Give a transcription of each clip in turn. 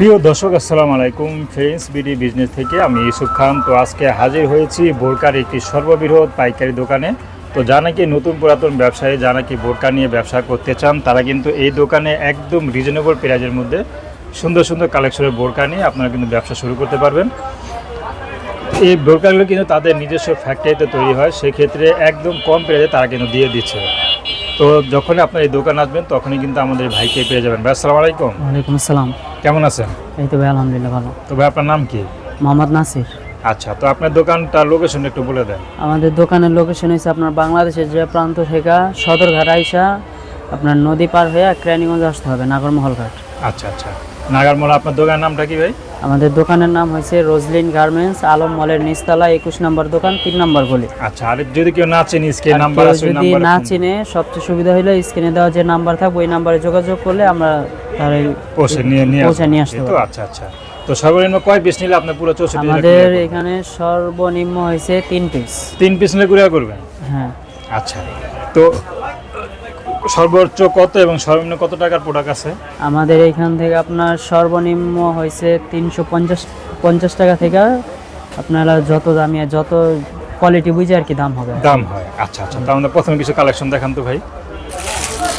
প্রিয় দর্শক, আসসালামু আলাইকুম ফ্রেন্ডস, বিডি বিজনেস থেকে আমি ইউসুফ খান। তো আজকে হাজির হয়েছি বোরকার একটি সর্ববৃহৎ পাইকারি দোকানে। তো যা নাকি নতুন পুরাতন ব্যবসায়ী যা নাকি বোরকা নিয়ে ব্যবসা করতে চান, তারা কিন্তু এই দোকানে একদম রিজনেবল প্রাইজের মধ্যে সুন্দর সুন্দর কালেকশনের বোরকা নিয়ে আপনারা কিন্তু ব্যবসা শুরু করতে পারবেন। এই বোরকাগুলো কিন্তু তাদের নিজস্ব ফ্যাক্টরিতে তৈরি হয়, সেক্ষেত্রে একদম কম প্রাইজে তারা কিন্তু দিয়ে দিচ্ছে। তো যখনই আপনার এই দোকান আসবেন, তখনই কিন্তু আমাদের ভাইকে পেয়ে যাবেন। আসসালামু আলাইকুম। ওয়ালাইকুম আসসালাম। কেমন আছেন? এই তো ভাই আলহামদুলিল্লাহ ভালো। তো ভাই আপনার নাম কি? মোহাম্মদ নাসির। আচ্ছা তো আপনার দোকানটার লোকেশন একটু বলে দেন। আমাদের দোকানের লোকেশন হচ্ছে আপনার বাংলাদেশের যে প্রান্ত থেকে সদরঘাট আইসা আপনার নদী পার হয়ে ক্রানিগঞ্জ আসতে হবে নাগরমহল ঘাট। আচ্ছা আচ্ছা। নাগারমোলা আপনার দোকানের নামটা কি ভাই? আমাদের দোকানের নাম হয়েছে রোজলিন গার্মেন্টস আলম মলের নিচতলা একুশ নম্বর দোকান তিন নম্বর গলি। আচ্ছা আর যদি কেউ না চেনি স্ক্রিন নাম্বার যদি না চিনে সবচেয়ে সুবিধা হলো স্ক্রিনে দেওয়া যে নাম্বার থাকবে ওই নাম্বারে যোগাযোগ করলে আমরা তার পৌঁছে নিয়ে নিয়ে পৌঁছে নিয়ে আসতে তো আচ্ছা আচ্ছা। তো সর্বনিম্ন কয় পিস নিলে আপনি পুরো চৌষট্টি আমাদের এখানে সর্বনিম্ন হয়েছে তিন পিস তিন পিস নিলে কুরিয়ার করবেন হ্যাঁ। আচ্ছা। তো সর্বোচ্চ কত এবং সর্বনিম্ন কত টাকার প্রোডাক্ট আছে? আমাদের এখান থেকে আপনার সর্বনিম্ন হয়েছে তিনশো পঞ্চাশ পঞ্চাশ টাকা থেকে আপনারা যত দামি যত কোয়ালিটি বুঝে আর কি দাম হবে। দাম হয়। আচ্ছা আচ্ছা। তার মধ্যে প্রথমে কিছু কালেকশন দেখান তো ভাই।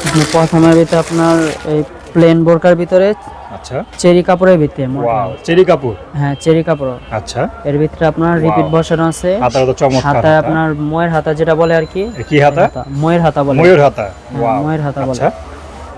আপনি প্রথমের আপনার এই প্লেন বোরকার ভিতরে আচ্ছা। চেরি কাপড়ের ভিতরে ওয়াও চেরি কাপড়? হ্যাঁ চেরি কাপড়। আচ্ছা। এর ভিতরে আপনার রিপিট বসানো আছে। হাতা তো চমৎকার হাতা। আপনার ময়ের হাতা যেটা বলে আর কি। কি হাতা? ময়ের হাতা বলে। ময়ের হাতা। হ্যাঁ, ওয়াও ময়ের হাতা বলে। আচ্ছা।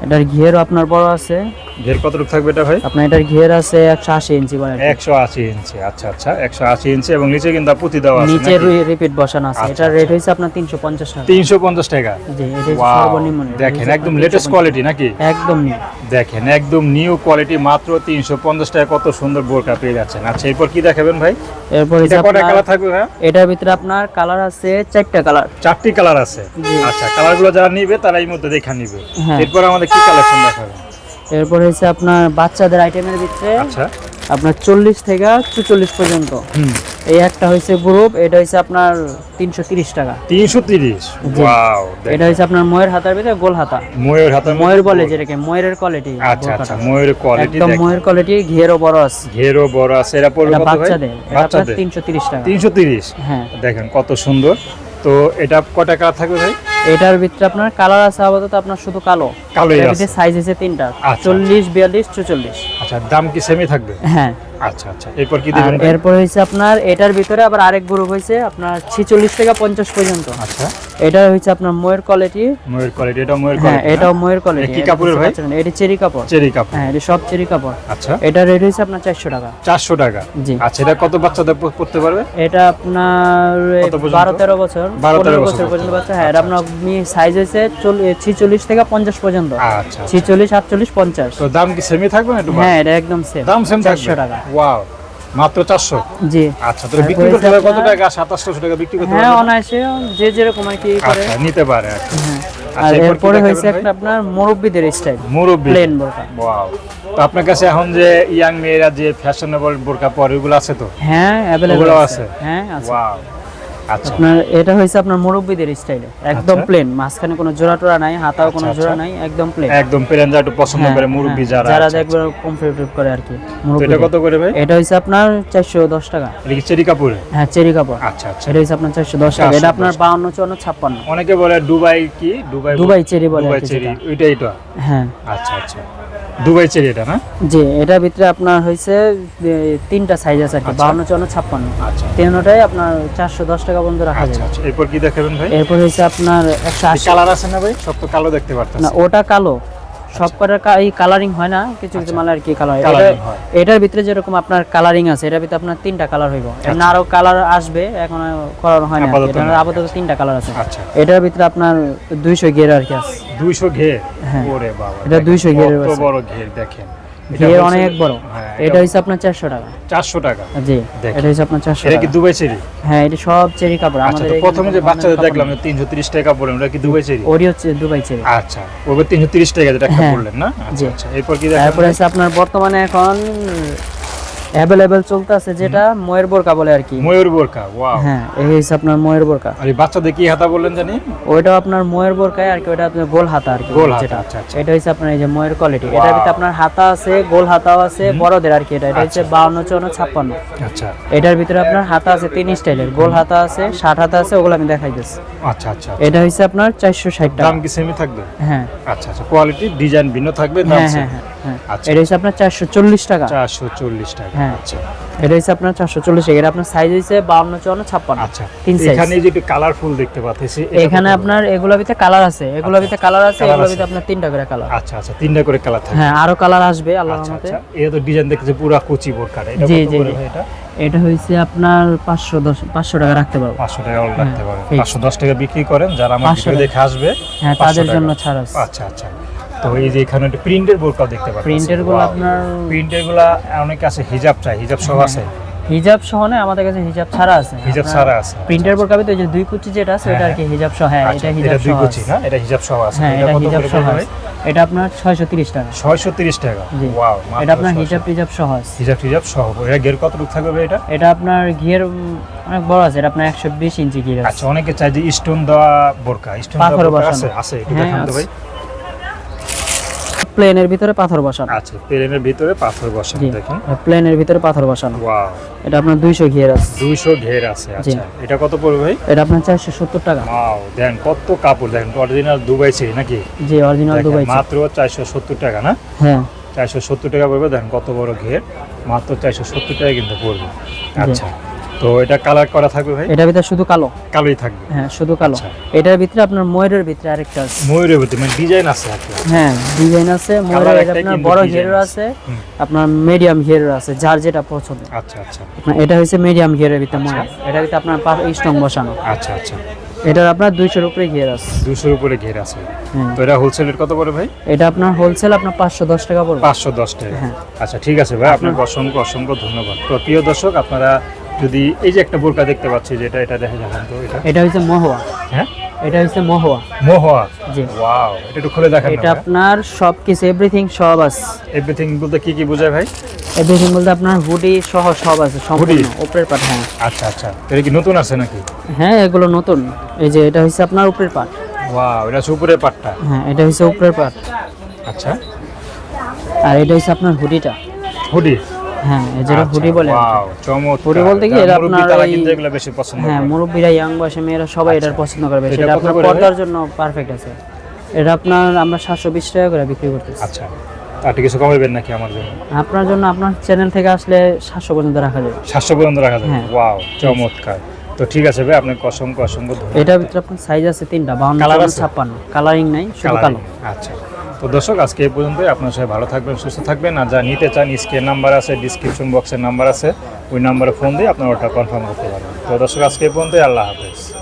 এটার ঘিয়েরও আপনার বড় আছে। ঘের কতটুকু থাকবে এটা ভাই? আপনার এটার ঘিয়ের আছে একশো আশি ইঞ্চি। একশো আশি ইঞ্চি আচ্ছা আচ্ছা একশো আশি ইঞ্চি এবং নিচে কিন্তু পুঁতি দেওয়া আছে নিচে রিপিট বসানো আছে। আচ্ছা, এটার রেট আচ্ছা। হয়েছে আপনার তিনশো পঞ্চাশ টাকা। তিনশো পঞ্চাশ টাকা? জি এটা সর্বনিম্ন দেখেন একদম লেটেস্ট কোয়ালিটি নাকি? একদম নিউ দেখেন একদম নিউ কোয়ালিটি মাত্র তিনশো পঞ্চাশ টাকা। কত সুন্দর বোরকা পেয়ে যাচ্ছেন। আচ্ছা এরপর কি দেখাবেন ভাই? এরপর এটা কটা কালার থাকবে ভাই? এটার ভিতরে আপনার কালার আছে চারটা কালার চারটি কালার আছে। আচ্ছা কালারগুলো যারা নিবে তারা এই মধ্যে দেখা নিবে। হ্যাঁ। এরপর আমাদের কি কালেকশন দেখাবেন? এরপর হচ্ছে আপনার বাচ্চাদের আইটেমের ভিতরে আচ্ছা। আপনার চল্লিশ থেকে চুচল্লিশ পর্যন্ত। হুম। এই একটা হয়েছে গ্রুপ এটা হচ্ছে আপনার তিনশো তিরিশ টাকা। তিনশো তিরিশ। এটা হচ্ছে আপনার ময়ের হাতার ভিতরে গোল হাতা। ময়ূর হাতের মধ্যে ময়ের বলে। যেটাকে ময়ের কোয়ালিটি আচ্ছা আচ্ছা ময়ূরের কোয়ালিটি একদম ময়ের কোয়ালিটি ঘিয়েরও বড় আছে। ঘেরও বড় আছে। এরা পড়বে কত ভাই? বাচ্চাদের বাচ্চাদের। তিনশো তিরিশ টাকা। তিনশো তিরিশ। হ্যাঁ। দেখেন কত সুন্দর। তো এটা কটা কালার থাকবে ভাই? এটার ভিতরে আপনার কালার আছে আপাতত আপনার শুধু কালো। কালোই এটার আছে। ভিতরে সাইজ আছে তিনটা। আচ্ছা। চল্লিশ বিয়াল্লিশ চুচল্লিশ। আচ্ছা দাম কি সেমই থাকবে? হ্যাঁ। আচ্ছা আচ্ছা। এরপর কি দিবেন এরপর হয়েছে আপনার এটার ভিতরে আবার আরেক গ্রুপ হয়েছে আপনার ছিচল্লিশ থেকে পঞ্চাশ পর্যন্ত। আচ্ছা। এটা হচ্ছে আপনার ময়ের কোয়ালিটি ময়ূর কোয়ালিটি এটা ময়ূর হ্যাঁ কোয়ালিটি এটাও ময়ের কোয়ালিটি কি কাপড়ের ভাই? এটি চেরি কাপড়। চেরি কাপড়। হ্যাঁ এটা সব চেরি কাপড়। আচ্ছা। এটা রেট হয়েছে আপনার চারশো টাকা। চারশো টাকা? জি। আচ্ছা এটা কত বাচ্চাদের পড়তে পারবে? এটা আপনার কত পর্যন্ত? বারো তেরো বছর। 12 13 বছর পর্যন্ত। বাচ্চা। হ্যাঁ আচ্ছা, এটা আপনার সাইজ হয়েছে ছিচল্লিশ থেকে পঞ্চাশ পর্যন্ত। আচ্ছা ছিচল্লিশ আটচল্লিশ পঞ্চাশ। তো দাম কি সেমই থাকবে না হ্যাঁ এটা একদম সেম দাম সেম চারশো টাকা। ওয়াও মাত্র চারশো? জি। আচ্ছা তাহলে বিক্রি করতে কত টাকা? সাতাশশো টাকা বিক্রি করতে হ্যাঁ অনায়াসে যে যেরকম আর কি করে। আচ্ছা নিতে পারে আর হ্যাঁ। আচ্ছা, আর এরপরে হয়েছে একটা আপনার মুরব্বীদের স্টাইল মুরব্বি। প্লেন বোরকা। ওয়াও তো আপনার কাছে এখন যে ইয়াং মেয়েরা যে ফ্যাশনেবল বোরকা পরে ওগুলো আছে তো? হ্যাঁ অ্যাভেলেবল আছে? হ্যাঁ আছে। ওয়াও আচ্ছা আপনার এটা হয়েছে আপনার মুরব্বীদের স্টাইলে একদম আচ্ছা। প্লেন মাঝখানে কোনো জোড়া টোড়া নাই হাতাও কোনো আচ্ছা, জোড়া আচ্ছা। নাই একদম প্লেন একদম প্লেন যা একটু পছন্দ করে মুরব্বি যারা যারা আছে। দেখবে কমফোর্টেবল করে আর কি এটা কত করে ভাই? এটা হচ্ছে আপনার চারশো দশ টাকা। এটা কি চেরি কাপড়ে? হ্যাঁ চেরি কাপড়। আচ্ছা আচ্ছা। এটা হচ্ছে আপনার চারশো দশ টাকা। এটা আপনার বাউন্ন চুয়ান্ন ছাপ্পান্ন। অনেকে বলে দুবাই কি? দুবাই দুবাই চেরি বলে দুবাই চেরি যেটা। ওইটা এটা হ্যাঁ। আচ্ছা আচ্ছা। দুবাই চেরি এটা না? জি এটার ভিতরে আপনার হয়েছে তিনটা সাইজ আছে আর কি আচ্ছা। বাউন্ন চুয়ান্ন ছাপ্পান্ন। আচ্ছা। তিনটাই আপনার চারশো দশ টাকা পর্যন্ত রাখা আচ্ছা আচ্ছা। এরপর কি দেখাবেন ভাই? এরপর হয়েছে আপনার একশো আশি। কালার আছে না ভাই? সব তো কালো দেখতে না ওটা কালো। সব কটার এই কালারিং হয় না কিছু কিছু কি কালার হয়। এটার ভিতরে যেরকম আপনার কালারিং আছে এটার ভিতরে আপনার তিনটা কালার হইব। এমনি আরও কালার আসবে এখন করানো হয় না আপাতত তিনটা কালার আছে। এটার ভিতরে আপনার দুইশো গিয়ার আর কি আছে। দুইশো ঘের। হ্যাঁ। ওরে বাবা এটা 200 ঘেরের কত বড় ঘের দেখেন। হচ্ছে- অনেক বড়। হ্যাঁ, এটা হচ্ছে আপনার চারশো টাকা। চারশো টাকা। জি। এটা হচ্ছে আপনার চারশো এটা কি দুবাই চেরি? হ্যাঁ এটা সব চেরি কাপড়। আচ্ছা আমাদের প্রথমে যে বাচ্চাদের দেখলাম তিনশো তিরিশ টাকা পড়লেন ওটা কি দুবাই চেরি? ওরি হচ্ছে দুবাই চেরি। আচ্ছা তিনশো তিরিশ টাকা যেটা একটা হ্যাঁ। বললেন না? আচ্ছা আচ্ছা এরপর কি দেখেন? তারপরে আছে আপনার বর্তমানে এখন অ্যাভেলেবেল চলতে আছে যেটা ময়ের বোরকা বলে আর কি। ময়ূর বোরকা ওয়াও হ্যাঁ এই হচ্ছে আপনার ময়ের বোরকা। আর এই বাচ্চাদের কি হাতা বললেন জানি? ওইটাও আপনার ময়ের বোরকায় আর কি ওটা আপনার গোল হাতা আর কি গোল হাতা, আচ্ছা, আচ্ছা। এটা হচ্ছে আপনার এই যে ময়ের কোয়ালিটি এটার ভিতরে আপনার হাতা আছে গোল হাতাও আছে বড়দের আর কি এটা। এটা হচ্ছে বাউন্ন চুয়ান্ন ছাপ্পান্ন। আচ্ছা। এটার ভিতরে আপনার হাতা আছে তিন স্টাইলের। গোল হাতা আছে ষাট হাতা আছে ওগুলো আমি দেখাই দিচ্ছি। আচ্ছা আচ্ছা। এটা হচ্ছে আপনার চারশো ষাট টাকা। দাম কি সেমি থাকবে? হ্যাঁ। আচ্ছা আচ্ছা। কোয়ালিটি ডিজাইন ভিন্ন থাকবে দাম হ্যাঁ হ্যাঁ। হ্যাঁ হ্যাঁ আচ্ছা। এটা হচ্ছে আপনার চারশো চল্লিশ টাকা। চারশো চল্লিশ টাকা। হ্যাঁ। আচ্ছা। এটা হচ্ছে আপনার চারশো চল্লিশ টাকা। এটা আপনার সাইজ হচ্ছে বাউন্ন চুয়ান্ন ছাপ্পান্ন। আচ্ছা। তিন। এখানে যে একটু কালারফুল দেখতে পাচ্ছি এখানে আপনার এগুলোর ভিতরে কালার আছে। এগুলোর ভিতরে কালার আছে Colour ভিতরে আপনার তিনটা করে কালার আচ্ছা আচ্ছা তিনটা করে কালার থাকে হ্যাঁ আরও কালার আসবে আল্লাহর আচ্ছা আচ্ছা। এটা তো ডিজাইন দেখতেছে পুরো কুচি বোরকা এটা জি, জি, এটা? এটা হয়েছে আপনার পাঁচশো দশ পাঁচশো টাকা রাখতে পারব। পাঁচশো টাকা অল রাখতে পারেন ঠিক। পাঁচশো দশ টাকা বিক্রি করেন যারা আমার 500 ভিডিও টাকা। দেখে আসবে হ্যাঁ তাদের জন্য ছাড় আছে। আচ্ছা আচ্ছা। তো এই যে এখানে একটা প্রিন্টের বোরকা দেখতে পাচ্ছি। প্রিন্টেরগুলো আপনার প্রিন্টেরগুলা অনেকে আছে হিজাব চাই হিজাব সহ আছে? হিজাব সহ না আমাদের কাছে হিজাব ছাড়া আছে। হিজাব ছাড়া আছে প্রিন্টের বোরকা ভিতরে যে দুই কুচি যেটা আছে ওটা আর কি হিজাব সহ হ্যাঁ আচ্ছা, এটা হিজাব দুই কুচি না? এটা হিজাব সহ আছে। হ্যাঁ এটা হিজাব সহ আছে। এটা আপনার ছয়শো তিরিশ টাকা। ছয়শো তিরিশ টাকা? ওয়াও এটা আপনার হিজাব টিজাব সহ আছে। হিজাব টিজাব সহ এটা গের কত রূপ থাকবে এটা? এটা আপনার উম, অনেক বড় আছে এটা আপনার একশো বিশ ইঞ্চি ঘির আছে। আচ্ছা অনেকে চাই যে স্টোন দেওয়া বোরকা স্টোন দেওয়া। আছে আছে একটু হ্যাঁ, দেখান তো ভাই। প্লেনের ভিতরে পাথর বসানো। আচ্ছা প্লেনের ভিতরে পাথর বসানো দেখেন। প্লেনের ভিতরে পাথর বসানো। ওয়াও। এটা আপনার দুইশো ঘিয়ের আছে। দুইশো ঘের আছে আচ্ছা। এটা কত পড়বে ভাই? এটা আপনার চারশো সত্তর টাকা। ওয়াও দেখেন কত কাপড় দেন অরিজিনাল দুবাই ছিল নাকি? জি অরিজিনাল দুবাই মাত্র চারশো সত্তর টাকা না? হ্যাঁ। চারশো সত্তর টাকা পড়বে দেখেন কত বড় ঘের? মাত্র চারশো সত্তর টাকা কিন্তু পড়বে। আচ্ছা। তো এটা কালার করা থাকবে ভাই? এটার ভিতরে শুধু কালো? কালোই থাকবে। হ্যাঁ শুধু কালো। আচ্ছা। এটার ভিতরে আপনার ময়ূরের ভিতরে আরেকটা আছে। ময়ূরের ভিতরে মানে ডিজাইন আছে হ্যাঁ ডিজাইন আছে। ময়ূরের আপনার বড় আছে। আপনার মিডিয়াম আছে যার যেটা পছন্দ। আচ্ছা আচ্ছা। এটা মিডিয়াম ঘেরের ভিতরে ময়ূর। এটার ভিতরে আপনার স্ট্রং বসানো। আচ্ছা আচ্ছা। এটার আপনার দুইশোর উপরে ঘের আছে। দুশোর উপরে ঘের আছে। হ্যাঁ। তো এটা হোলসেলের কত পড়ে ভাই? এটা আপনার হোলসেল আপনার পাঁচশো দশ টাকা পড়বে। পাঁচশো দশ টাকা। হ্যাঁ। আচ্ছা ঠিক আছে ভাই। আপনাকে অসংখ্য অসংখ্য ধন্যবাদ। তো প্রিয় দর্শক আপনারা যদি এই যে একটা বোরকা দেখতে পাচ্ছি যেটা এটা দেখে দেখান তো এটা। এটা হচ্ছে মহুয়া। হ্যাঁ? এটা হচ্ছে মহুয়া। মোহয়া? জি। ওয়াও এটা একটু খুলে দেখান এটা আপনার সব কিছু এভরিথিং সব আছে। এভরিথিং বলতে কি কি বোঝায় ভাই? এভরিথিং বলতে আপনার হুডি সহ সব আছে সম্পূর্ণ? উপরের পাট হ্যাঁ। আচ্ছা আচ্ছা। এটা কি নতুন আছে নাকি? হ্যাঁ এগুলো নতুন। এই যে এটা হচ্ছে আপনার উপরের পাট। ওয়াও এটা হচ্ছে উপরের পাটটা? হ্যাঁ এটা হচ্ছে উপরের পাট। আচ্ছা। আর এটা হচ্ছে আপনার হুডিটা হুডি হ্যাঁ যেটা হুডি বলে চমৎকার। Hoodie বলতে কি, এটা আপনার তারা কিন্তু এগুলো বেশি পছন্দ হ্যাঁ মুরব্বীরা ইয়াং বয়সে মেয়েরা সবাই এটার পছন্দ করবে এটা সেটা আপনার পর্দার জন্য পারফেক্ট আছে। এটা আপনার আমরা সাতশো বিশ টাকা করে বিক্রি করতেছি। আচ্ছা আর কিছু কমাবেন নাকি আমার জন্য? আপনার জন্য আপনার চ্যানেল থেকে আসলে সাতশো পর্যন্ত রাখা যাবে। পর্যন্ত রাখা যাবে? হ্যাঁ। ওয়াও চমৎকার। তো ঠিক আছে ভাই আপনাকে অসংখ্য অসংখ্য ধন্যবাদ। এটার ভিতরে আপনার সাইজ আছে তিনটা বাউন্ন Colour চুয়ান্ন, আছে? ছাপ্পান্ন। কালারিং নাই শুধু কালো। আচ্ছা। তো দর্শক, আজকে এই পর্যন্তই। আপনার সাথে ভালো থাকবেন, সুস্থ থাকবেন। আর যা নিতে চান, স্ক্রিন নাম্বার আছে ডিসক্রিপশন বক্সের নাম্বার আছে। ওই নাম্বারে ফোন দিয়ে আপনার ওটা কনফার্ম করতে পারবেন। তো দর্শক, আজকে এই পর্যন্তই। আল্লাহ হাফেজ।